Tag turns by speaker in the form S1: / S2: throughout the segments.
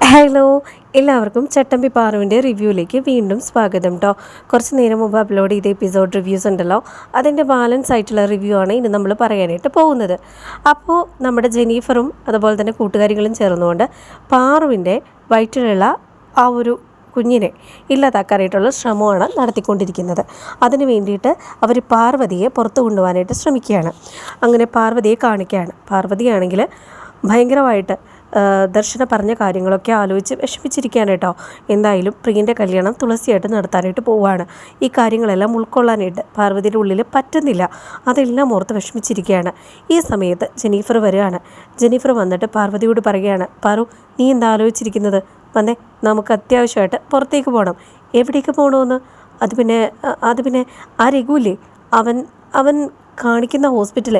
S1: Hello എല്ലാവർക്കും ചട്ടമ്പി പാറുവിന്റെ റിവ്യൂയിലേക്ക് വീണ്ടും സ്വാഗതം കേട്ടോ കുറച്ച് നേരം മുമ്പ് അപ്ലോഡ് ചെയ്ത എപ്പിസോഡ് റിവ്യൂസ് ഉണ്ടല്ലോ. അതിന്റെ ബാലൻസ് ആയിട്ടുള്ള റിവ്യൂ ആണ് ഇനി നമ്മൾ പറയാനായിട്ട് പോകുന്നത്. അപ്പോൾ നമ്മുടെ ജെനീഫറും അതുപോലെ തന്നെ കൂട്ടുകാരികളും ചേർന്നുകൊണ്ട് പാറുവിന്റെ വയറ്റിലുള്ള ആ ഒരു കുഞ്ഞിനെ ഇല്ലാതാക്കാനായിട്ടുള്ള ശ്രമമാണ് നടത്തിക്കൊണ്ടിരിക്കുന്നത്. അതിന് വേണ്ടിയിട്ട് അവർ പാർവതിയെ പുറത്തു കൊണ്ടുപോകാനായിട്ട് ശ്രമിക്കുകയാണ്. അങ്ങനെ പാർവതിയെ കാണിക്കുകയാണ്. പാർവതിയാണെങ്കിൽ ഭയങ്കരമായിട്ട് ദർശന പറഞ്ഞ കാര്യങ്ങളൊക്കെ ആലോചിച്ച് വിഷമിച്ചിരിക്കുകയാണ് കേട്ടോ. എന്തായാലും പ്രിയന്റെ കല്യാണം തുളസിയായിട്ട് നടത്താനായിട്ട് പോവുകയാണ്. ഈ കാര്യങ്ങളെല്ലാം ഉൾക്കൊള്ളാനായിട്ട് പാർവതിയുടെ ഉള്ളിൽ പറ്റുന്നില്ല. അതെല്ലാം ഓർത്ത് വിഷമിച്ചിരിക്കുകയാണ്. ഈ സമയത്ത് ജെനീഫർ വരികയാണ്. ജെനീഫർ വന്നിട്ട് പാർവതിയോട് പറയുകയാണ് പാറു നീ എന്താ ആലോചിച്ചിരിക്കുന്നത്? വന്നേ നമുക്ക് അത്യാവശ്യമായിട്ട് പുറത്തേക്ക് പോകണം എവിടേക്ക് പോകണമെന്ന് അത് പിന്നെ അത് പിന്നെ ആ രഘുവില്ലേ? അവൻ അവൻ കാണിക്കുന്ന ഹോസ്പിറ്റൽ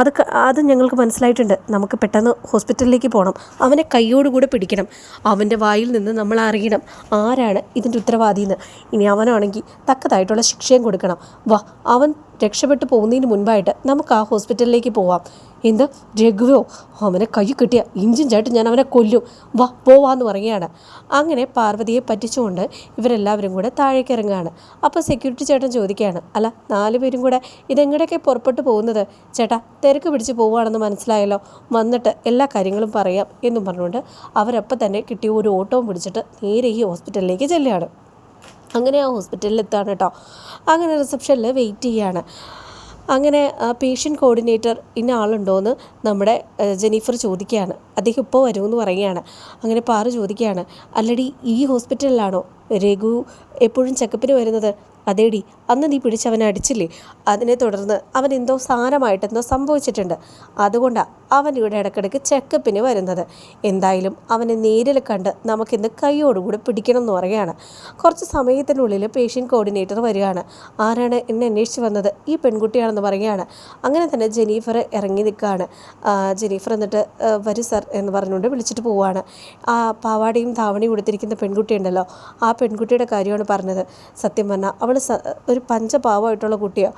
S1: അത് അത് ഞങ്ങൾക്ക് മനസ്സിലായിട്ടുണ്ട്. നമുക്ക് പെട്ടെന്ന് ഹോസ്പിറ്റലിലേക്ക് പോകണം അവനെ കൈയോടുകൂടെ പിടിക്കണം. അവന്റെ വായിൽ നിന്ന് നമ്മൾ അറിയണം ആരാണ് ഇതിന്റെ ഉത്തരവാദിയെന്ന് ഇനി അവനാണെങ്കിൽ തക്കതായിട്ടുള്ള ശിക്ഷയും കൊടുക്കണം. വാ അവൻ രക്ഷപ്പെട്ടു പോകുന്നതിന് മുൻപായിട്ട് നമുക്ക് ആ ഹോസ്പിറ്റലിലേക്ക് പോവാം. എന്ത്? രഘുവോ അവനെ കൈ കിട്ടിയ ഇഞ്ചിൻ ചായിട്ട് ഞാൻ അവനെ കൊല്ലും. വാ പോവാന്ന് പറയുകയാണ്. അങ്ങനെ പാർവതിയെ പറ്റിച്ചുകൊണ്ട് ഇവരെല്ലാവരും കൂടെ താഴേക്ക് ഇറങ്ങുകയാണ്. അപ്പോൾ സെക്യൂരിറ്റി ചേട്ടൻ ചോദിക്കുകയാണ് അല്ല നാല് പേരും കൂടെ ഇതെങ്ങനെയൊക്കെ പുറപ്പെട്ടു പോകുന്നത്? ചേട്ടാ തിരക്ക് പിടിച്ച് പോവുകയാണെന്ന് മനസ്സിലായല്ലോ. വന്നിട്ട് എല്ലാ കാര്യങ്ങളും പറയാം എന്നും പറഞ്ഞുകൊണ്ട് അവരപ്പം തന്നെ കിട്ടിയ ഒരു ഓട്ടവും പിടിച്ചിട്ട് നേരെ ഈ ഹോസ്പിറ്റലിലേക്ക് ചെല്ലുകയാണ്. അങ്ങനെ ആ ഹോസ്പിറ്റലിൽ എത്താണ് കേട്ടോ. അങ്ങനെ റിസപ്ഷനിൽ വെയിറ്റ് ചെയ്യാണ്. അങ്ങനെ പേഷ്യന്റ് കോർഡിനേറ്റർ ഇന്ന ആളുണ്ടോയെന്ന് നമ്മുടെ ജെനീഫർ ചോദിക്കുകയാണ്. അദ്ദേഹം ഇപ്പോൾ വരുമെന്ന് പറയുകയാണ്. അങ്ങനെ പാറു ചോദിക്കുകയാണ് അല്ലടി ഈ ഹോസ്പിറ്റലിലാണോ രഘു എപ്പോഴും ചെക്കപ്പിന് വരുന്നത്? അതേടി അന്ന് നീ പിടിച്ചവനെ അടിച്ചില്ലേ? അതിനെ തുടർന്ന് അവൻ എന്തോ സാരമായിട്ട് എന്തോ സംഭവിച്ചിട്ടുണ്ട്. അതുകൊണ്ടാണ് അവൻ ഇവിടെ ഇടയ്ക്കിടയ്ക്ക് ചെക്കപ്പിന് വരുന്നത്. എന്തായാലും അവനെ നേരിൽ കണ്ട് നമുക്കിന്ന് കൈയോടുകൂടി പിടിക്കണം എന്ന് പറയുകയാണ്. കുറച്ച് സമയത്തിനുള്ളിൽ പേഷ്യന്റ് കോർഡിനേറ്റർ വരികയാണ്. ആരാണ് എന്നെ അന്വേഷിച്ച് വന്നത്? ഈ പെൺകുട്ടിയാണെന്ന് പറയുകയാണ്. അങ്ങനെ തന്നെ ജെനീഫർ ഇറങ്ങി നിൽക്കുകയാണ്. ജെനീഫർ എന്നിട്ട് വരു സർ എന്ന് പറഞ്ഞുകൊണ്ട് വിളിച്ചിട്ട് പോവുകയാണ്. ആ പാവാടയും ധാവണിയും കൊടുത്തിരിക്കുന്ന പെൺകുട്ടിയുണ്ടല്ലോ. ആ പെൺകുട്ടിയുടെ കാര്യമാണ് പറഞ്ഞത്. സത്യം പറഞ്ഞാൽ അവൾ ഒരു പഞ്ചപാവമായിട്ടുള്ള കുട്ടിയാണ്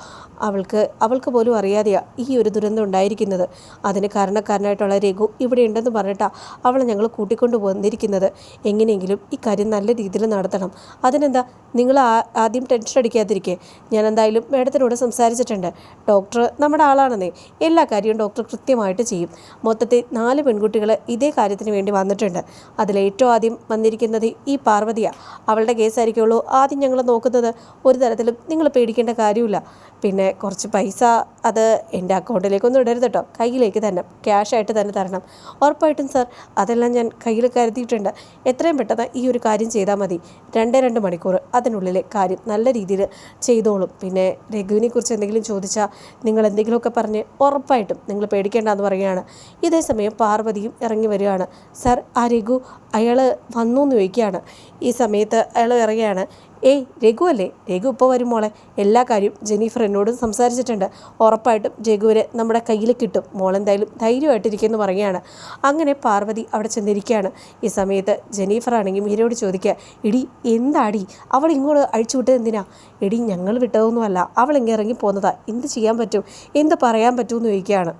S1: അവൾക്ക് അവൾക്ക് പോലും അറിയാതെയാ ഈ ഒരു ദുരന്തം ഉണ്ടായിരിക്കുന്നത്. അതിന് കാരണക്കാരനായിട്ടുള്ള രഘു ഇവിടെ ഉണ്ടെന്ന് പറഞ്ഞിട്ടാ അവളെ ഞങ്ങൾ കൂട്ടിക്കൊണ്ട് വന്നിരിക്കുന്നത്. എങ്ങനെയെങ്കിലും ഈ കാര്യം നല്ല രീതിയിൽ നടത്തണം. അതിനെന്താ നിങ്ങൾ ആദ്യം ടെൻഷൻ അടിക്കാതിരിക്കേ. ഞാൻ എന്തായാലും മേഡത്തിനോട് സംസാരിച്ചിട്ടുണ്ട്. ഡോക്ടർ നമ്മുടെ ആളാണെന്നേ. എല്ലാ കാര്യവും ഡോക്ടർ കൃത്യമായിട്ട് ചെയ്യും. മൊത്തത്തിൽ നാല് പെൺകുട്ടികൾ ഇതേ കാര്യത്തിന് വേണ്ടി വന്നിട്ടുണ്ട്. അതിലേറ്റവും ആദ്യം വന്നിരിക്കുന്നത് ഈ പാർവതിയാണ് അവളുടെ കേസായിരിക്കുള്ളൂ ആദ്യം ഞങ്ങൾ നോക്കുന്നത് ഒരു തരത്തിലും നിങ്ങൾ പേടിക്കേണ്ട കാര്യമില്ല. പിന്നെ കുറച്ച് പൈസ അത് എന്റെ അക്കൗണ്ടിലേക്കൊന്നും ഇടരുത് കേട്ടോ. കയ്യിലേക്ക് തന്നെ. ക്യാഷായിട്ട് തന്നെ തരണം. ഉറപ്പായിട്ടും സർ അതെല്ലാം ഞാൻ കയ്യിൽ കരുതിയിട്ടുണ്ട്. എത്രയും പെട്ടെന്ന് ഈ ഒരു കാര്യം ചെയ്താൽ മതി. രണ്ടേ രണ്ട് മണിക്കൂർ അതിനുള്ളിലെ കാര്യം നല്ല രീതിയിൽ ചെയ്തോളും. പിന്നെ രഘുവിനെ കുറിച്ച് എന്തെങ്കിലും ചോദിച്ചാൽ നിങ്ങൾ എന്തെങ്കിലുമൊക്കെ പറഞ്ഞ് ഉറപ്പായിട്ടും നിങ്ങൾ പേടിക്കേണ്ടെന്ന് പറയുകയാണ്. ഇതേ സമയം പാർവതിയും ഇറങ്ങി വരികയാണ്. സർ ആ രഘു അയാൾ വന്നു എന്ന് ചോദിക്കുകയാണ്. ഈ സമയത്ത് അയാൾ ഇറങ്ങുകയാണ്. ഏയ് രഘു അല്ലേ? രഘു ഇപ്പോൾ വരും മോളെ. എല്ലാ കാര്യവും ജെനീഫർ എന്നോട് സംസാരിച്ചിട്ടുണ്ട്. ഉറപ്പായിട്ടും ജഗുവിനെ നമ്മുടെ കയ്യിൽ കിട്ടും. മോളെന്തായാലും ധൈര്യമായിട്ടിരിക്കുമെന്ന് പറയുകയാണ്. അങ്ങനെ പാർവതി അവിടെ ചെന്നിരിക്കുകയാണ്. ഈ സമയത്ത് ജെനീഫർ ആണെങ്കിൽ മീരയോട് ചോദിക്കുക എടി എന്താടി? അവൾ ഇങ്ങോട്ട് അഴിച്ചു വിട്ടത് എന്തിനാ? എടി ഞങ്ങൾ വിട്ടതൊന്നുമല്ല. അവൾ ഇങ്ങനെ ഇറങ്ങി പോകുന്നതാ. എന്ത് ചെയ്യാൻ പറ്റും? എന്ത് പറയാൻ പറ്റുമെന്ന് ചോദിക്കുകയാണ്.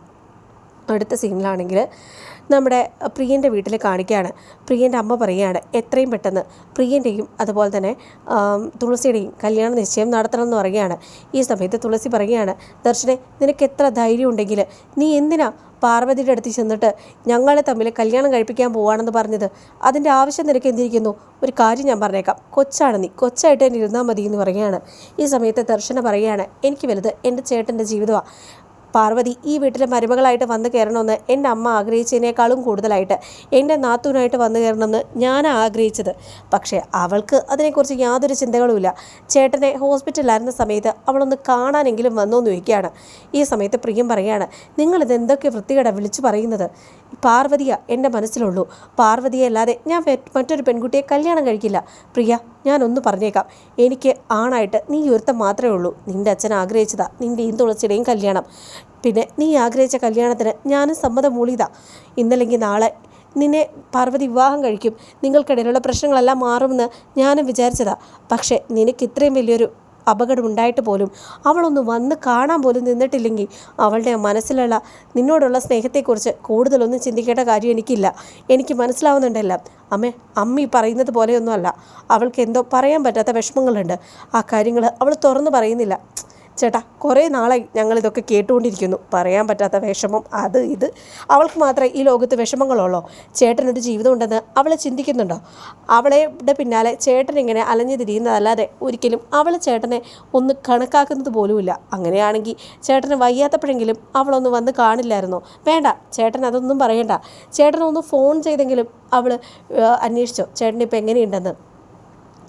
S1: അടുത്ത സീനിലാണെങ്കിൽ നമ്മുടെ പ്രിയന്റെ വീട്ടിൽ കാണിക്കുകയാണ്. പ്രിയന്റെ അമ്മ പറയുകയാണ് എത്രയും പെട്ടെന്ന് പ്രിയന്റെയും അതുപോലെ തന്നെ തുളസിയുടെയും കല്യാണ നിശ്ചയം നടത്തണം എന്ന് പറയുകയാണ്. ഈ സമയത്ത് തുളസി പറയുകയാണ് ദർശനെ നിനക്ക് എത്ര ധൈര്യം ഉണ്ടെങ്കിൽ നീ എന്തിനാ പാർവതിയുടെ അടുത്ത് ചെന്നിട്ട് ഞങ്ങളെ തമ്മിൽ കല്യാണം കഴിപ്പിക്കാൻ പോവാണെന്ന് പറഞ്ഞത്? അതിന്റെ ആവശ്യം നിനക്ക് എന്തിരിക്കുന്നു? ഒരു കാര്യം ഞാൻ പറഞ്ഞേക്കാം. കൊച്ചാണ് നീ. കൊച്ചായിട്ട് തന്നെ ഇരുന്നാൽ മതി എന്ന് പറയുകയാണ്. ഈ സമയത്ത് ദർശന പറയുകയാണ് എനിക്ക് വലുത് എന്റെ ചേട്ടന്റെ ജീവിതമാണ് പാർവതി ഈ വീട്ടിലെ മരുമകളായിട്ട് വന്നു കയറണമെന്ന് എന്റെ അമ്മ ആഗ്രഹിച്ചതിനേക്കാളും കൂടുതലായിട്ട് എന്റെ നാത്തൂനായിട്ട് വന്നു കയറണമെന്ന് ഞാൻ ആഗ്രഹിച്ചത്. പക്ഷേ അവൾക്ക് അതിനെക്കുറിച്ച് യാതൊരു ചിന്തകളുമില്ല. ചേട്ടനെ ഹോസ്പിറ്റലിലായിരുന്ന സമയത്ത് അവളൊന്ന് കാണാനെങ്കിലും വന്നു എന്ന് ചോദിക്കുകയാണ്. ഈ സമയത്ത് പ്രിയം പറയുകയാണ് നിങ്ങളിത് എന്തൊക്കെ വൃത്തികേടാ വിളിച്ചു പറയുന്നത്? പാർവതിയ എന്റെ മനസ്സിലുള്ളൂ. പാർവതിയെ അല്ലാതെ ഞാൻ മറ്റൊരു പെൺകുട്ടിയെ കല്യാണം കഴിക്കില്ല. പ്രിയ ഞാനൊന്ന് പറഞ്ഞേക്കാം. എനിക്ക് ആണായിട്ട് നീ ഒരുത്തം മാത്രമേ ഉള്ളൂ. നിന്റെ അച്ഛൻ ആഗ്രഹിച്ചതാ. നിന്റെ ഈ തുളസിയുടെയും കല്യാണം. പിന്നെ നീ ആഗ്രഹിച്ച കല്യാണത്തിന് ഞാനും സമ്മതം മൂളിതാ ഇന്നല്ലെങ്കിൽ നാളെ നിന്നെ പാർവതി വിവാഹം കഴിക്കും. നിങ്ങൾക്കിടയിലുള്ള പ്രശ്നങ്ങളെല്ലാം മാറുമെന്ന് ഞാനും വിചാരിച്ചതാ. പക്ഷേ നിനക്ക് ഇത്രയും വലിയൊരു അപകടം ഉണ്ടായിട്ട് പോലും അവളൊന്ന് വന്ന് കാണാൻ പോലും നിന്നിട്ടില്ലെങ്കിൽ അവളുടെ മനസ്സിലുള്ള നിന്നോടുള്ള സ്നേഹത്തെക്കുറിച്ച് കൂടുതലൊന്നും ചിന്തിക്കേണ്ട കാര്യം എനിക്കില്ല. എനിക്ക് മനസ്സിലാവുന്നുണ്ടല്ല. അമ്മേ അമ്മ ഈ പറയുന്നത് പോലെയൊന്നുമല്ല. അവൾക്ക് എന്തോ പറയാൻ പറ്റാത്ത വിഷമങ്ങളുണ്ട്. ആ കാര്യങ്ങൾ അവൾ തുറന്നു പറയുന്നില്ല. ചേട്ടാ കുറേ നാളായി ഞങ്ങളിതൊക്കെ കേട്ടുകൊണ്ടിരിക്കുന്നു. പറയാൻ പറ്റാത്ത വിഷമം അത് ഇത്. അവൾക്ക് മാത്രമേ ഈ ലോകത്ത് വിഷമങ്ങളുള്ളൂ? ചേട്ടനൊരു ജീവിതം ഉണ്ടെന്ന് അവൾ ചിന്തിക്കുന്നുണ്ടോ? അവളുടെ പിന്നാലെ ചേട്ടൻ ഇങ്ങനെ അലഞ്ഞു തിരിയുന്നതല്ലാതെ ഒരിക്കലും അവൾ ചേട്ടനെ ഒന്ന് കണക്കാക്കുന്നത് പോലുമില്ല. അങ്ങനെയാണെങ്കിൽ ചേട്ടന് വയ്യാത്തപ്പോഴെങ്കിലും അവളൊന്ന് വന്ന് കാണില്ലായിരുന്നു? വേണ്ട ചേട്ടൻ അതൊന്നും പറയണ്ട. ചേട്ടനൊന്ന് ഫോൺ ചെയ്തെങ്കിലും അവൾ അന്വേഷിച്ചോ? ചേട്ടൻ ഇപ്പം എങ്ങനെയുണ്ടെന്ന്?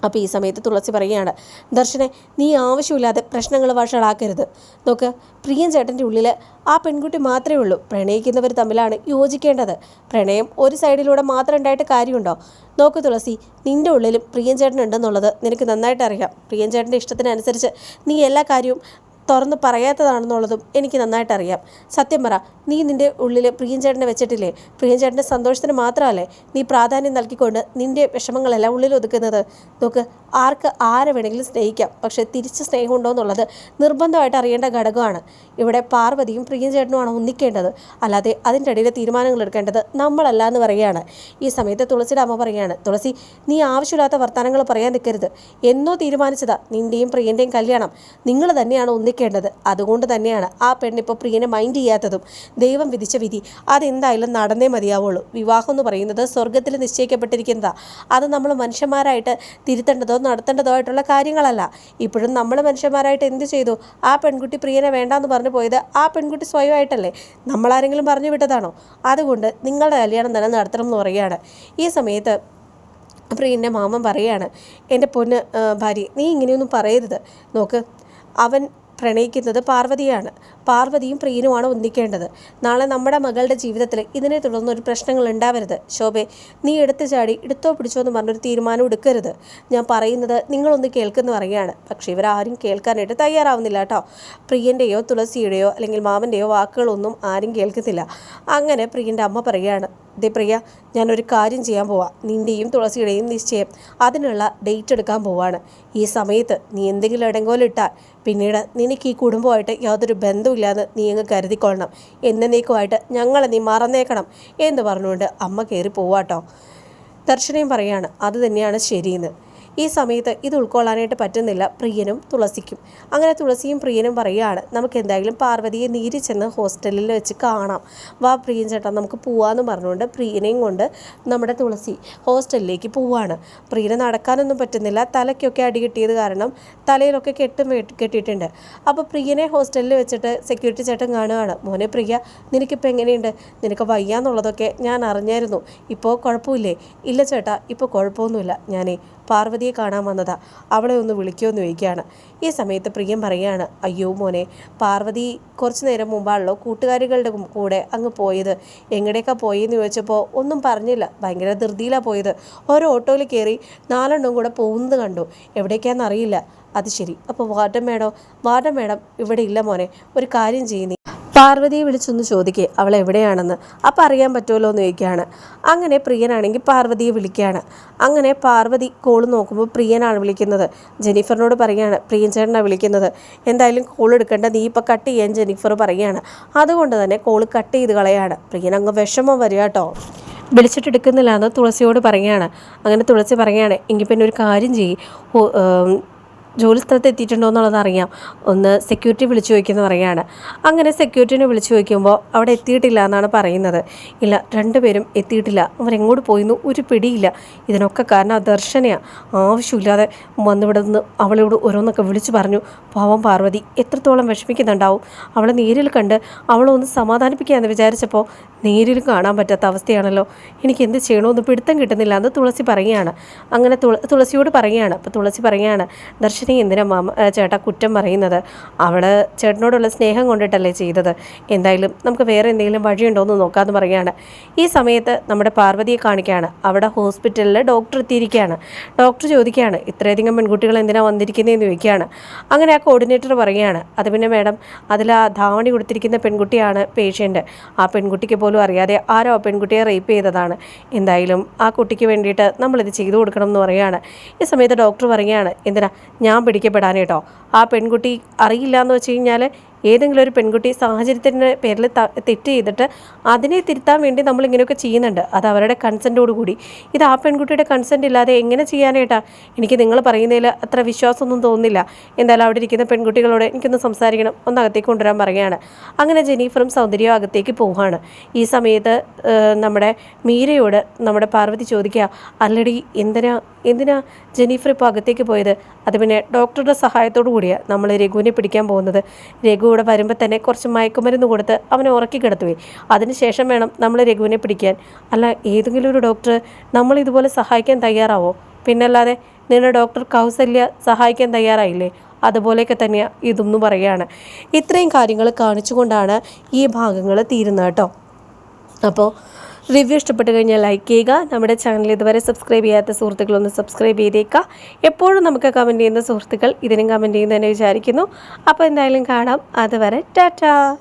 S1: അപ്പോൾ ഈ സമയത്ത് തുളസി പറയുകയാണ് ദർശനെ നീ ആവശ്യമില്ലാതെ പ്രശ്നങ്ങൾ വഷളാക്കരുത്. നോക്ക് പ്രിയൻ ചേട്ടന്റെ ഉള്ളിൽ ആ പെൺകുട്ടി മാത്രമേ ഉള്ളൂ. പ്രണയിക്കുന്നവർ തമ്മിലാണ് യോജിക്കേണ്ടത്. പ്രണയം ഒരു സൈഡിലൂടെ മാത്രം ഉണ്ടായിട്ട് കാര്യമുണ്ടോ? നോക്ക് തുളസി നിന്റെ ഉള്ളിലും പ്രിയൻ ചേട്ടൻ ഉണ്ടെന്നുള്ളത് നിനക്ക് നന്നായിട്ട് അറിയാം. പ്രിയൻ ചേട്ടന്റെ ഇഷ്ടത്തിനനുസരിച്ച് നീ എല്ലാ കാര്യവും തുറന്ന് പറയാത്തതാണെന്നുള്ളതും എനിക്ക് നന്നായിട്ട് അറിയാം സത്യം പറ നീ നിന്റെ ഉള്ളിൽ പ്രിയഞ്ചേട്ടനെ വെച്ചിട്ടില്ലേ? പ്രിയഞ്ചേട്ടന്റെ സന്തോഷത്തിന് മാത്രമല്ലേ നീ പ്രാധാന്യം നൽകിക്കൊണ്ട് നിന്റെ വിഷമങ്ങളെല്ലാം ഉള്ളിൽ ഒതുക്കുന്നത്? നോക്ക് ആർക്ക് ആരെ വേണമെങ്കിലും സ്നേഹിക്കാം പക്ഷേ തിരിച്ച് സ്നേഹമുണ്ടോ എന്നുള്ളത് നിർബന്ധമായിട്ട് അറിയേണ്ട ഘടകമാണ്. ഇവിടെ പാർവതിയും പ്രിയഞ്ചേട്ടനുമാണ് ഒന്നിക്കേണ്ടത്. അല്ലാതെ അതിന്റെ ഇടയിൽ തീരുമാനങ്ങൾ എടുക്കേണ്ടത് നമ്മളല്ല എന്ന് പറയുകയാണ്. ഈ സമയത്ത് തുളസിയുടെ അമ്മ പറയുകയാണ് തുളസി നീ ആവശ്യമില്ലാത്ത വർത്തമാനങ്ങൾ പറയാൻ നിൽക്കരുത്. എന്നോ തീരുമാനിച്ചതാ നിന്റെയും പ്രിയന്റെയും കല്യാണം. നിങ്ങൾ തന്നെയാണ് ഒന്നിക്കേണ്ടത് അതുകൊണ്ട് തന്നെയാണ് ആ പെണ്ണിപ്പോൾ പ്രിയനെ മൈൻഡ് ചെയ്യാത്തതും ദൈവം വിധിച്ച വിധി. അതെന്തായാലും നടന്നേ മതിയാവുള്ളൂ. വിവാഹം എന്ന് പറയുന്നത് സ്വർഗത്തിൽ നിശ്ചയിക്കപ്പെട്ടിരിക്കുന്നതാണ് അത് നമ്മൾ മനുഷ്യന്മാരായിട്ട് തിരുത്തേണ്ടതോ നടത്തേണ്ടതോ ആയിട്ടുള്ള കാര്യങ്ങളല്ല. ഇപ്പോഴും നമ്മൾ മനുഷ്യന്മാരായിട്ട് എന്ത് ചെയ്തു? ആ പെൺകുട്ടി പ്രിയനെ വേണ്ടാന്ന് പറഞ്ഞു പോയത് ആ പെൺകുട്ടി സ്വയമായിട്ടല്ലേ? നമ്മളാരെങ്കിലും പറഞ്ഞു വിട്ടതാണോ? അതുകൊണ്ട് നിങ്ങളുടെ കല്യാണം തന്നെ നടത്തണം എന്ന് പറയുകയാണ്. ഈ സമയത്ത് പ്രിയന്റെ മാമൻ പറയാണ് എന്റെ പൊന്ന് ഭാര്യ നീ ഇങ്ങനെയൊന്നും പറയരുത്. നോക്ക് അവൻ പ്രണയിക്കുന്നത് പാർവതിയാണ്. പാർവതിയും പ്രിയനുമാണ് ഒന്നിക്കേണ്ടത്. നാളെ നമ്മുടെ മകളുടെ ജീവിതത്തിൽ ഇതിനെ തുടർന്ന് ഒരു പ്രശ്നങ്ങൾ ഉണ്ടാവരുത്. ശോഭെ നീ എടുത്തു ചാടി എടുത്തോ പിടിച്ചോ എന്ന് പറഞ്ഞൊരു തീരുമാനം എടുക്കരുത്. ഞാൻ പറയുന്നത് നിങ്ങളൊന്ന് കേൾക്കുന്ന പറയുകയാണ്. പക്ഷേ ഇവരാരും കേൾക്കാനായിട്ട് തയ്യാറാവുന്നില്ല കേട്ടോ. പ്രിയന്റെയോ തുളസിയുടെയോ അല്ലെങ്കിൽ മാമന്റെയോ വാക്കുകളൊന്നും ആരും കേൾക്കുന്നില്ല. അങ്ങനെ പ്രിയന്റെ അമ്മ പറയുകയാണ് ദേ പ്രിയ ഞാനൊരു കാര്യം ചെയ്യാൻ പോവാം. നിന്റെയും തുളസിയുടെയും നിശ്ചയം. അതിനുള്ള ഡേറ്റ് എടുക്കാൻ പോവാണ്. ഈ സമയത്ത് നീ എന്തെങ്കിലും ഇടങ്കോലിട്ടാൽ പിന്നീട് നിനക്ക് ഈ കുടുംബമായിട്ട് യാതൊരു ബന്ധമില്ലാന്ന് നീ അങ്ങ് കരുതിക്കൊള്ളണം. എന്നേക്കുമായിട്ട് ഞങ്ങളെ നീ മറന്നേക്കണം എന്ന് പറഞ്ഞുകൊണ്ട് അമ്മ കയറി പോവാട്ടോ. ദർശനയും പറയാണ് അത് തന്നെയാണ് ശരിയെന്ന്. ഈ സമയത്ത് ഇത് ഉൾക്കൊള്ളാനായിട്ട് പറ്റുന്നില്ല. പ്രിയനും തുളസിക്കും. അങ്ങനെ തുളസിയും പ്രിയനും പറയുകയാണ് നമുക്ക് എന്തായാലും പാർവതിയെ നീരി ചെന്ന് ഹോസ്റ്റലിൽ വെച്ച് കാണാം. വാ പ്രിയൻ ചേട്ടാ നമുക്ക് പോവാന്ന് പറഞ്ഞുകൊണ്ട് പ്രിയനെയും കൊണ്ട് നമ്മുടെ തുളസി ഹോസ്റ്റലിലേക്ക് പോവാണ്. പ്രിയനെ നടക്കാനൊന്നും പറ്റുന്നില്ല. തലയ്ക്കൊക്കെ അടി കിട്ടിയത് കാരണം തലയിലൊക്കെ കെട്ടും കെട്ടിയിട്ടുണ്ട്. അപ്പോൾ പ്രിയനെ ഹോസ്റ്റലിൽ വെച്ചിട്ട് സെക്യൂരിറ്റി ചേട്ടൻ കാണുകയാണ്. മോനെ പ്രിയ നിനക്കിപ്പോൾ എങ്ങനെയുണ്ട്? നിനക്ക് വയ്യാന്നുള്ളതൊക്കെ ഞാൻ അറിഞ്ഞായിരുന്നു. ഇപ്പോൾ കുഴപ്പമില്ലേ? ഇല്ല ചേട്ടാ ഇപ്പോൾ കുഴപ്പമൊന്നുമില്ല. ഞാനേ പാർവതിയെ കാണാൻ വന്നതാ. അവളെ ഒന്ന് വിളിക്കുമെന്ന് ചോദിക്കുകയാണ്. ഈ സമയത്ത് പ്രിയം പറയുകയാണ് അയ്യോ മോനെ പാർവതി കുറച്ച് നേരം മുമ്പാണല്ലോ കൂട്ടുകാരികളുടെ കൂടെ അങ്ങ് പോയത്. എങ്ങടെയൊക്കെ പോയെന്ന് ചോദിച്ചപ്പോൾ ഒന്നും പറഞ്ഞില്ല. ഭയങ്കര ധൃതിയിലാണ് പോയത്. ഓരോ ഓട്ടോയിൽ കയറി നാലെണ്ണം കൂടെ പോകുന്നത് കണ്ടു. എവിടേക്കാണെന്ന് അറിയില്ല അത് ശരി. അപ്പോൾ വാർഡൻ മേഡം വാർഡൻ മേഡം ഇവിടെ ഇല്ല മോനെ. ഒരു കാര്യം ചെയ്യുന്നേ. പാർവതിയെ വിളിച്ചൊന്ന് ചോദിക്കേ അവൾ എവിടെയാണെന്ന്? അപ്പം അറിയാൻ പറ്റുമല്ലോ എന്ന് ചോദിക്കുകയാണ്. അങ്ങനെ പ്രിയനാണെങ്കിൽ പാർവതിയെ വിളിക്കുകയാണ്. അങ്ങനെ പാർവതി കോൾ നോക്കുമ്പോൾ പ്രിയനാണ് വിളിക്കുന്നത്. ജെനിഫറിനോട് പറയുകയാണ് പ്രിയൻ ചേട്ടനാണ് വിളിക്കുന്നത്. എന്തായാലും കോൾ എടുക്കേണ്ട നീ ഇപ്പം കട്ട് ചെയ്യാൻ ജെനിഫർ പറയുകയാണ് അതുകൊണ്ട് തന്നെ കോൾ കട്ട് ചെയ്ത് കളയാണ്. പ്രിയൻ അങ്ങ് വിഷമം വരിക കേട്ടോ. വിളിച്ചിട്ടെടുക്കുന്നില്ല എന്ന് തുളസിയോട് പറയുകയാണ് അങ്ങനെ തുളസി പറയുകയാണ് എങ്കിൽ പിന്നെ ഒരു കാര്യം ചെയ്യും. ജോലി സ്ഥലത്ത് എത്തിയിട്ടുണ്ടോ എന്നുള്ളത് അറിയാം ഒന്ന് സെക്യൂരിറ്റി വിളിച്ചു ചോദിക്കുന്നു പറയുകയാണ്. അങ്ങനെ സെക്യൂരിറ്റിനെ വിളിച്ചു ചോദിക്കുമ്പോൾ അവിടെ എത്തിയിട്ടില്ല എന്നാണ് പറയുന്നത്. ഇല്ല രണ്ടുപേരും എത്തിയിട്ടില്ല. അവർ അവരെങ്ങോട്ട് പോയിന്നു? ഒരു പിടിയില്ല. ഇതിനൊക്കെ കാരണം ദർശനയാണ് ആവശ്യമില്ലാതെ വന്നിവിടെ നിന്ന് അവളോട് ഓരോന്നൊക്കെ വിളിച്ചു പറഞ്ഞു. പാവം പാർവതി എത്രത്തോളം വിഷമിക്കുന്നുണ്ടാവും? അവളെ നേരിൽ കണ്ട് അവളൊന്ന് സമാധാനിപ്പിക്കാമെന്ന് വിചാരിച്ചപ്പോൾ നേരിൽ കാണാൻ പറ്റാത്ത അവസ്ഥയാണല്ലോ. എനിക്ക് എന്ത് ചെയ്യണമെന്ന് പിടുത്തം കിട്ടുന്നില്ല എന്ന് തുളസി പറയുകയാണ്. അങ്ങനെ തുളസിയോട് പറയുകയാണ്. അപ്പോൾ തുളസി പറയുകയാണ് ദർശന ദർശിനി എന്തിനാ മാമ ചേട്ടാ കുറ്റം പറയുന്നത്? അവൾ ചേട്ടനോടുള്ള സ്നേഹം കൊണ്ടിട്ടല്ലേ ചെയ്തത്. എന്തായാലും നമുക്ക് വേറെ എന്തെങ്കിലും വഴിയുണ്ടോ എന്ന് നോക്കാമെന്ന് പറയുകയാണ്. ഈ സമയത്ത് നമ്മുടെ പാർവതിയെ കാണിക്കുകയാണ്. അവിടെ ഹോസ്പിറ്റലിൽ ഡോക്ടർ എത്തിയിരിക്കുകയാണ്. ഡോക്ടർ ചോദിക്കുകയാണ് ഇത്രയധികം പെൺകുട്ടികൾ എന്തിനാണ് വന്നിരിക്കുന്നതെന്ന് ചോദിക്കുകയാണ്. അങ്ങനെ ആ കോർഡിനേറ്റർ പറയുകയാണ് അത് പിന്നെ മാഡം അതിൽ ആ ധാവണി കൊടുത്തിരിക്കുന്ന പെൺകുട്ടിയാണ് പേഷ്യന്റ്. ആ പെൺകുട്ടിക്ക് പോലും അറിയാതെ ആരോ ആ പെൺകുട്ടിയെ റേപ്പ് ചെയ്തതാണ്. എന്തായാലും ആ കുട്ടിക്ക് വേണ്ടിയിട്ട് നമ്മളിത് ചെയ്തു കൊടുക്കണം എന്ന് പറയുകയാണ്. ഈ സമയത്ത് ഡോക്ടർ പറയുകയാണ് എന്തിനാ? പിടിക്കപ്പെടാനേട്ടോ ആ പെൺകുട്ടി അറിയില്ല എന്ന് വെച്ച് കഴിഞ്ഞാൽ ഏതെങ്കിലും ഒരു പെൺകുട്ടി സാഹചര്യത്തിന്റെ പേരിൽ തെറ്റ് ചെയ്തിട്ട് അതിനെ തിരുത്താൻ വേണ്ടി നമ്മൾ ഇങ്ങനെയൊക്കെ ചെയ്യുന്നുണ്ട്. അത് അവരുടെ കൺസെന്റോട് കൂടി. ഇത് ആ പെൺകുട്ടിയുടെ കൺസെന്റ് ഇല്ലാതെ എങ്ങനെ ചെയ്യാനായിട്ടാ എനിക്ക് നിങ്ങൾ പറയുന്നതിൽ അത്ര വിശ്വാസമൊന്നും തോന്നുന്നില്ല. എന്തായാലും അവിടെ ഇരിക്കുന്ന പെൺകുട്ടികളോട് എനിക്കൊന്ന് സംസാരിക്കണം. ഒന്ന് അകത്തേക്ക് കൊണ്ടുവരാൻ പറയുകയാണ്. അങ്ങനെ ജെനീഫറും സൗന്ദര്യവും അകത്തേക്ക് പോവുകയാണ് ഈ സമയത്ത് നമ്മുടെ മീരയോട് നമ്മുടെ പാർവതി ചോദിക്കുക അല്ലടി എന്തിനാ എന്തിനാ ജെനീഫർ ഇപ്പോൾ അകത്തേക്ക് പോയത്? അത് പിന്നെ ഡോക്ടറുടെ സഹായത്തോടു കൂടിയാണ് നമ്മൾ രഘുവിനെ പിടിക്കാൻ പോകുന്നത്. രഘു ഇവിടെ വരുമ്പോൾ തന്നെ കുറച്ച് മയക്കുമരുന്ന് കൊടുത്ത് അവനെ ഉറക്കി കിടത്തുവേ. അതിനുശേഷം വേണം നമ്മൾ രഘുവിനെ പിടിക്കാൻ. അല്ല ഏതെങ്കിലും ഒരു ഡോക്ടർ നമ്മൾ ഇതുപോലെ സഹായിക്കാൻ തയ്യാറാവോ? പിന്നല്ലാതെ നിന്നെ ഡോക്ടർ കൗസല്യ സഹായിക്കാൻ തയ്യാറായില്ലേ? അതുപോലെയൊക്കെ തന്നെയാണ് ഇതെന്ന് പറയുകയാണ്. ഇത്രയും കാര്യങ്ങൾ കാണിച്ചുകൊണ്ടാണ് ഈ ഭാഗങ്ങൾ തീരുന്നത് കേട്ടോ. അപ്പോൾ റിവ്യൂ ഇഷ്ടപ്പെട്ട് കഴിഞ്ഞാൽ ലൈക്ക് ചെയ്യുക. നമ്മുടെ ചാനൽ ഇതുവരെ സബ്സ്ക്രൈബ് ചെയ്യാത്ത സുഹൃത്തുക്കളൊന്ന് സബ്സ്ക്രൈബ് ചെയ്തേക്കുക. എപ്പോഴും നമുക്ക് കമന്റ് ചെയ്യുന്ന സുഹൃത്തുക്കൾ ഇതിനും കമന്റ് ചെയ്യുന്നതെന്ന് വിചാരിക്കുന്നു. അപ്പോൾ എന്തായാലും കാണാം. അതുവരെ ടാറ്റാ.